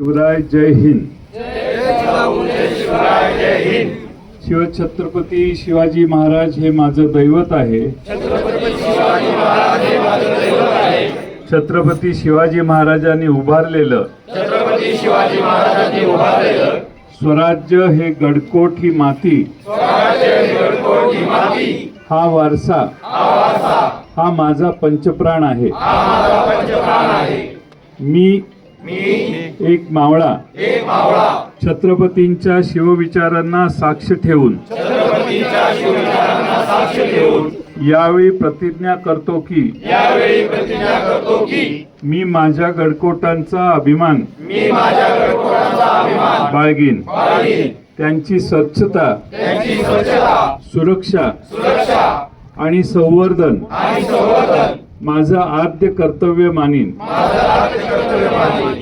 शिवराय जय हिंद. शिवछत्रपती शिवाजी महाराज हे माझं दैवत आहे. छत्रपती शिवाजी महाराजांनी उभारलेलं. स्वराज्य हे गडकोट ही माती. ही वारसा. हा हा माझा पंचप्राण आहे. हा माझा पंचप्राण आहे. मी मी एक मावळा. एक मावळा. छत्रपतींच्या शिवविचारांना साक्ष ठेवून. यावेळी प्रतिज्ञा करतो की यावेळी प्रतिज्ञा करतो की मी माझ्या गडकोटांचा अभिमान मी माझ्या गडकोटाचा अभिमान बाळगीन. त्यांची स्वच्छता त्यांची स्वच्छता सुरक्षा सुरक्षा आणि संवर्धन आणि संवर्धन. माझं आद्य कर्तव्य मानीन. माझं राज्य कर्तव्य मानी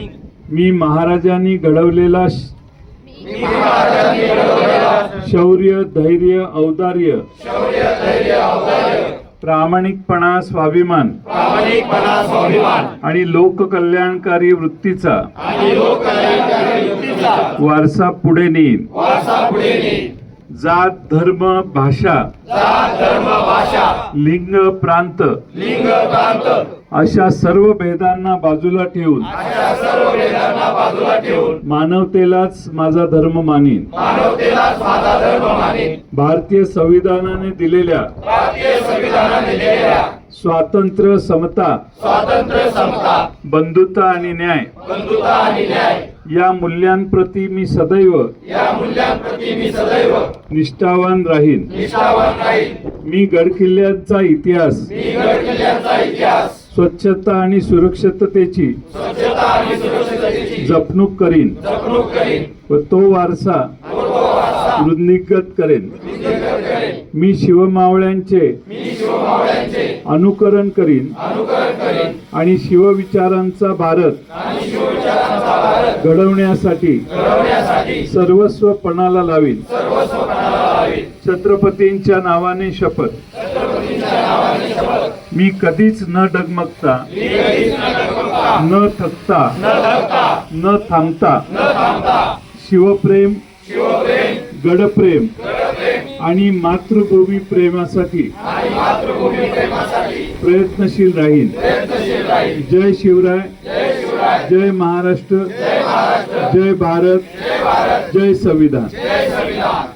मी महाराजांनी घडवलेला शौर्य धैर्य औदार्य. प्रामाणिकपणा स्वाभिमान. आणि लोककल्याणकारी वृत्तीचा. वारसा पुढे नेईन. जात धर्म भाषा. जात धर्म भाषा. लिंग प्रांत. लिंग प्रांत. अशा सर्व भेदांना बाजूला ठेवून अशा सर्व वेदांना बाजूला ठेवून मानवतेलाच माझा धर्म मानीन. मानवतेलाच माझा धर्म माने भारतीय संविधानाने दिलेल्या भारतीय संविधानाने दिलेल्या स्वातंत्र्य समता. स्वातंत्र्य समता. बंधुता आणि न्याय. बंधुता आणि न्याय. या मूल्यांप्रती मी सदैव या मूल्यांप्रती मी सदैव निष्ठावान राहीन. निष्ठावान राहील मी गडकिल्ल्यांचा इतिहास. मी गड किल्ल्यांचा इतिहास. स्वच्छता आणि सुरक्षिततेची स्वच्छता आणि सुरक्षिततेची जपणूक करीन. जपणूक करीन. व तो वारसा वृद्धिंगत करेन. मी शिवमावळ्यांचे मी शिवमावळ्यांचे अनुकरण करीन. अनुकरण करीन. आणि शिवविचारांचा भारत घडवण्यासाठी घडवण्यासाठी सर्वस्व पणाला लावीन. सर्वस्व पणाला लावेल छत्रपतींच्या नावाने शपथ. छत्रपतींच्या नावाने शपथ. मी कधीच न डगमगता न थकता न थकता न थांबता शिवप्रेम गडप्रेम आणि मातृभूमी प्रेमासाठी प्रयत्नशील राहील. जय शिवराय. जय शिवराय. जय महाराष्ट्र. जय महाराष्ट्र. जय भारत. जय भारत. जय संविधान. जय